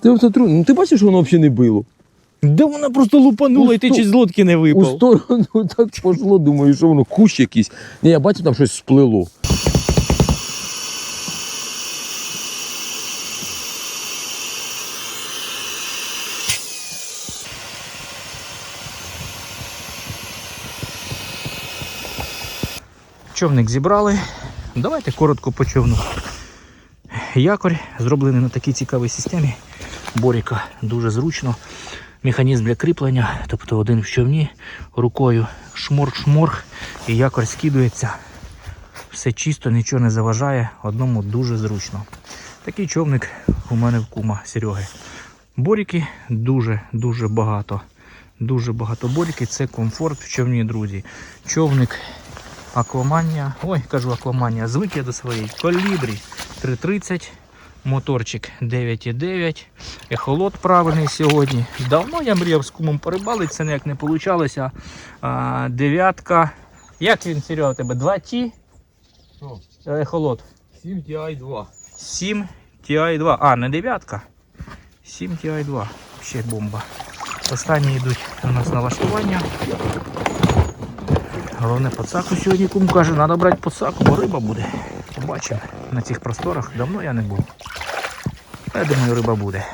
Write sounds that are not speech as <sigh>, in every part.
Ти, оце тру- ну, ти бачиш, що воно взагалі не било? Да вона просто лупанула, У і ти сто- чуть з лодки не У випав. сторону <laughs> так пошло, думаю, що воно кущ якийсь. Ні, я бачу, там щось сплило. Човник зібрали. Давайте коротко по човну. Якорь зроблений на такій цікавій системі. Боріка дуже зручно. Механізм для кріплення, тобто один в човні, рукою шморг-шморг і якорь скидується. Все чисто, нічого не заважає, одному дуже зручно. Такий човник у мене в кума Сереги. Боріки дуже-дуже багато. Дуже багато боріки, це комфорт в човні, друзі. Човник Акваманія. Ой, кажу Акваманія. Звик я до своєї. Колібрі 330. Моторчик 9,9. Ехолот правильний сьогодні. Давно я мріяв з кумом порибалити, це ніяк не вийшло. Дев'ятка. Як він, Серега, у тебе? 2 ті Ехолот. 7 TI 2. 7 TI2. А, не дев'ятка. 7 TI2. Ще бомба. Останні йдуть у нас налаштування. Головне подсаку сьогодні кум каже, треба брати подсаку, бо риба буде. Побачимо на цих просторах. Давно я не був. Я думаю, риба буде.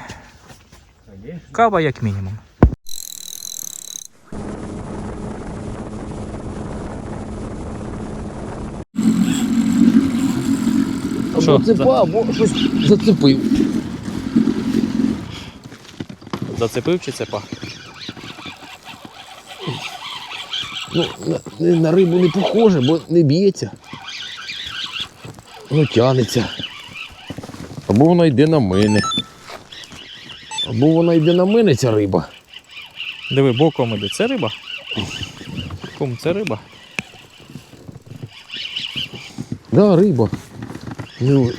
Кава як мінімум. Що, Зацепав, бо щось зацепив. Зацепив чи цепа? Ну, на, на рибу не похоже, бо не б'ється. Воно тянеться. Або вона йде на мене. Або вона йде на мене, ця риба. Диви, боком іде. Це риба? Кум, це риба. Да, риба. Ну,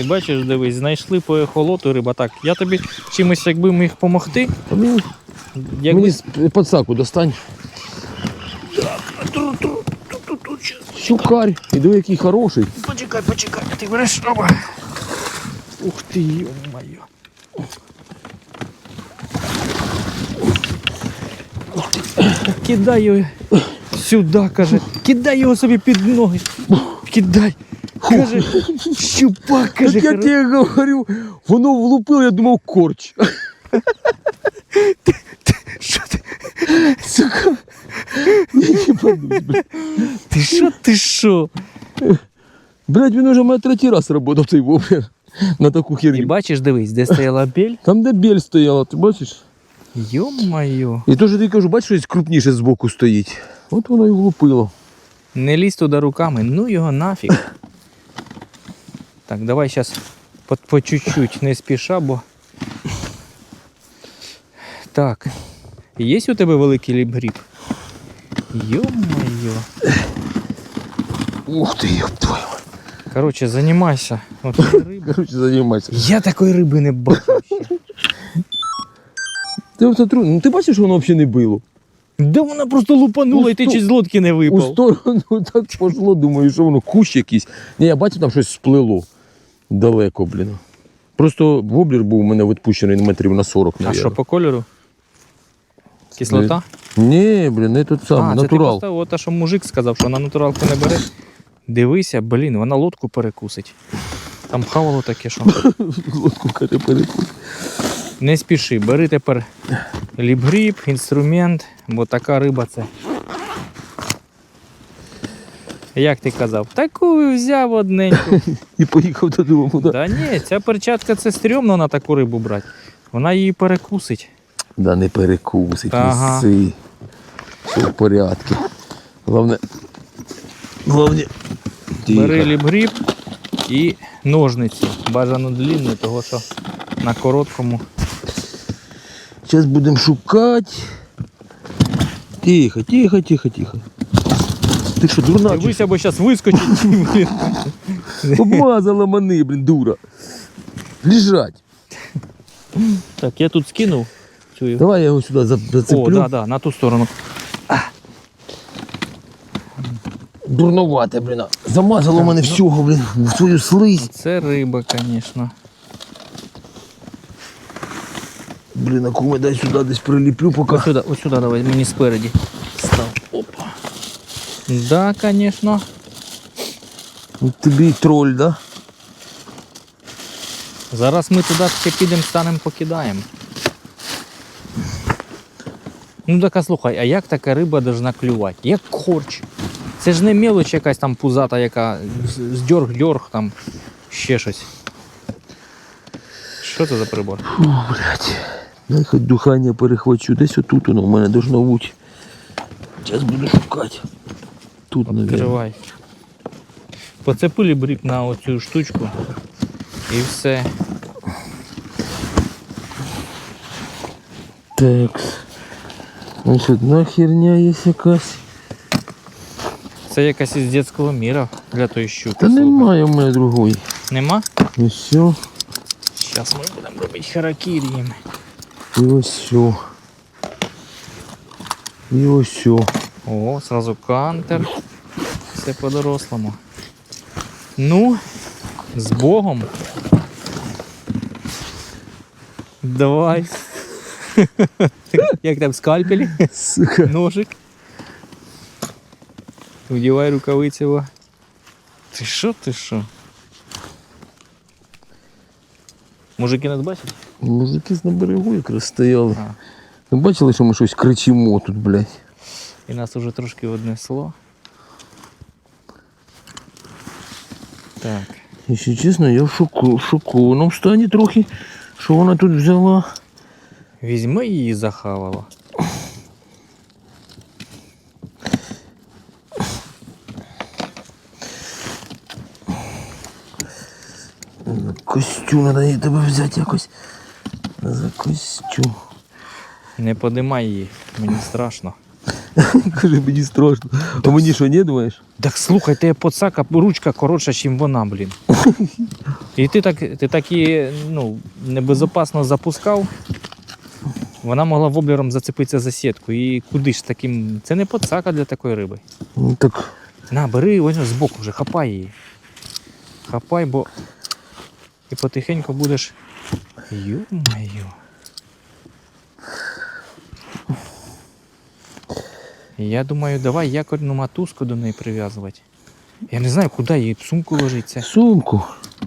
І бачиш, дивись, знайшли по ехолоту риба. Так, я тобі чимось якби міг допомогти. а мені, Якби... мені з подсаку достань. Щукарь. Іду який хороший. Почекай, почекай, ти береш оба. Ух ти, йо-моє. Кидай його сюди, каже. Кидай його собі під ноги. Кидай. Каже, щупак, каже. Так я тебе говорю, воно влупило, я думав корч. Що ти? Сука. Я не подумав, блядь. Ти що, ти що? Блядь, він уже мене третій раз работав цей вовремя <laughs> на таку І бачиш, дивись, де стояла біль. Там де біль стояла, ти бачиш? Йо-моє. І теж ти кажу, бачиш, щось крупніше збоку стоїть. От воно і влупило. Не лізь туди руками, ну його нафіг. Так, давай зараз по, по чуть-чуть, не спіша, бо. Так. Є у тебе великий ліпгріб? Йо-моє. Ух ти, ёб твою. Коротше, займайся. От. Короче, займайся. Я такої риби не бачив. ще. Ти, оце тру- ну, ти бачиш, що воно взагалі не било? Да вона просто лупанула, і ти сто- чуть з лодки не У випав. сторону <laughs> так пошло, думаю, що воно кущ якийсь. Ні, я бачу, там щось сплило. Далеко, блін. Просто воблер був у мене відпущений метрів на 40, А що по кольору? Кислота? Ні, блін, не тут сам, а, це ти натурал. поставив, от те, що мужик сказав, що на натуралку не бере. Дивися, блін, вона лодку перекусить. Там хавало таке, що. <laughs> Лодку перепутав. Не спіши, бери тепер ліпгріб, інструмент, бо така риба це. Як ти казав, таку взяв одненьку. <laughs> І поїхав додому. Да, Та ні, ця перчатка це стрьомно на таку рибу брати. Вона її перекусить. да не перекусить, Ага. Все в порядку. Головне. Головне. Бери ліпгріб і ножниці. Бажано длінні, того що на короткому. Зараз будемо шукати. Тихо, тихо, тихо, тихо. Ти що, дурна? Дивися, бо зараз вискочить. <laughs> блін. Обмазала мене, блін, дура. Лежать. Так, я тут скинув цю. Давай я його сюди за- О, зацеплю. да, да, на ту сторону. Дурновате, блін. Замазало мене ну. всього, блін, в свою слизь. Це риба, звісно. Блін, а куми дай сюди десь приліплю поки. Ось сюди, ось сюди давай, мені спереді. Став. Опа. Да, звісно. От тобі і троль, да? Зараз ми туди ще підемо, станемо, покидаємо. Ну так а слухай, а як така риба должна клювати? Як корч. Це ж не мелоч якась там пузата, яка здьорг-дьорг там ще щось. Що це за прибор? Фу, блядь. Дай хоч духання перехвачу. Десь отут воно в мене должно бути. Зараз буду шукати. Тут, мабуть. Відкривай. Поцепили брік на оцю штучку і все. Так. Ось одна херня є якась. Це якась із дитячого міра для тої щуки. Та немає в мене другої. Нема? І все. Зараз ми будемо робити харакірі. І ось все. І ось все. О, сразу кантер. Все по-дорослому. Ну, з Богом. Давай. <laughs> Як там скальпель, ножик. Вдівай рукавиці. во. Ти що, ти що? Мужики нас бачать? Мужики на берегу якраз стояли. А. Ви бачили, що ми щось кричимо тут, блядь? І нас уже трошки однесло. Так. Якщо чесно, я в шоку, в шокованому стані трохи, що вона тут взяла. Візьми її захавало. Костюм треба тебе взяти якось. За костюм. Не подимай її, мені страшно. <laughs> Каже, мені страшно. А мені що, не думаєш? Так слухай, ти поцака, ручка коротша, ніж вона, блін. <laughs> І ти так, ти так її ну, небезопасно запускав. Вона могла воблером зацепитися за сітку. І куди ж таким. Це не поцака для такої риби. Ну так. На, бери ось з боку вже, хапай її. Хапай, бо і потихеньку будеш. Ю-маю. Я думаю, давай якорну мотузку до неї прив'язувати. Я не знаю, куди її сумку ложиться. Сумку.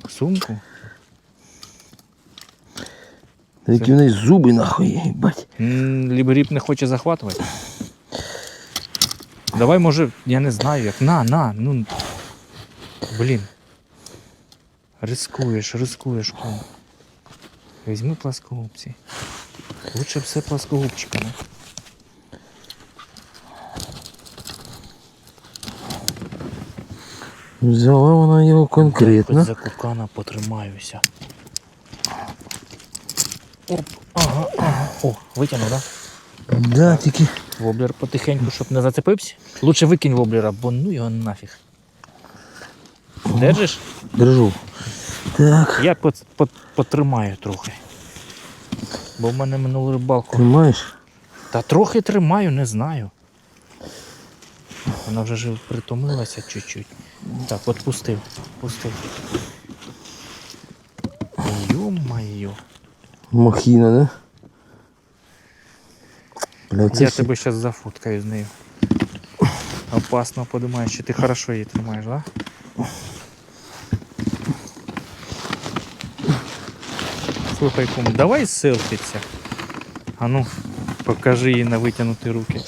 Сумку? Які в неї зуби нахуй, їбать. М, Либо ріб не хоче захватувати. Давай, може, я не знаю як. На, на, ну. Блін. Рискуєш, рискуєш кум. Візьми пласкогубці. Лучше все пласкогубчиками. Взяла вона його конкретно. За кукана потримаюся. Оп, ага, ага. О, витягнув, так? Да? Да, тільки. Воблер потихеньку, щоб не зацепився. Лучше викинь воблера, бо ну його нафіг. Держиш? Держу. Так. Я пот- пот- потримаю трохи. Бо в мене минулу рибалку. Тримаєш? Та трохи тримаю, не знаю. Вона вже ж притомилася чуть-чуть. Так, от пустив. Пустив. Йо-майо. Махіна, да? Бля, це Я ще- тебе зараз зафоткаю з нею. Опасно подумаєш, що ти хорошо її тримаєш, так? Да? Слухай, кум, давай селфіться. А ну, покажи їй на витягнуті руки.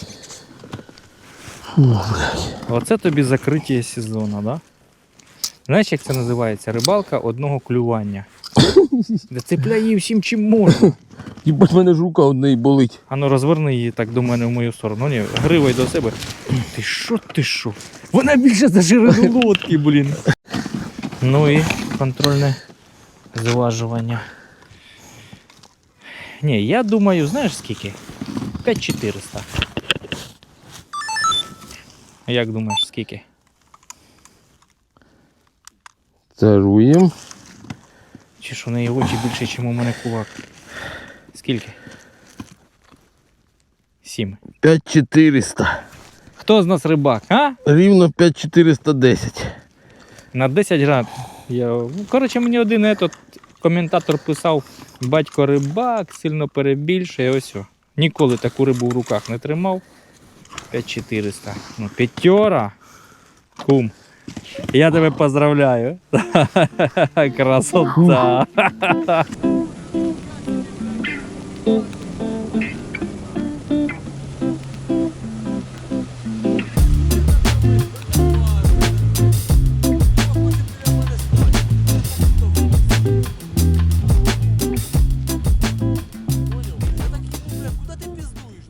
Оце тобі закриття сезону, да? Знаєш, як це називається? Рибалка одного клювання. <laughs> Да цепляй її всім чим можна. Їбать, мене ж рука одне болить. А ну розверни її так до мене в мою сторону. Ні, гривай до себе. Ти що, ти що? Вона більше за ширину лодки, блін. Ну і контрольне зважування. Ні, я думаю, знаєш скільки? 5400. А Як думаєш, скільки? Таруєм. Чи ж у неї очі більше, ніж у мене кулак? Скільки? Сім. 5400. Хто з нас рибак, а? Рівно 5410. На 10 грам. Я... Ну, коротше, мені один этот коментатор писав Батько рибак, сильно перебільшує. Ось. о. Ніколи таку рибу в руках не тримав. 5400. Ну, п'ятьора. Кум. Я тебе поздравляю. <laughs> Красота.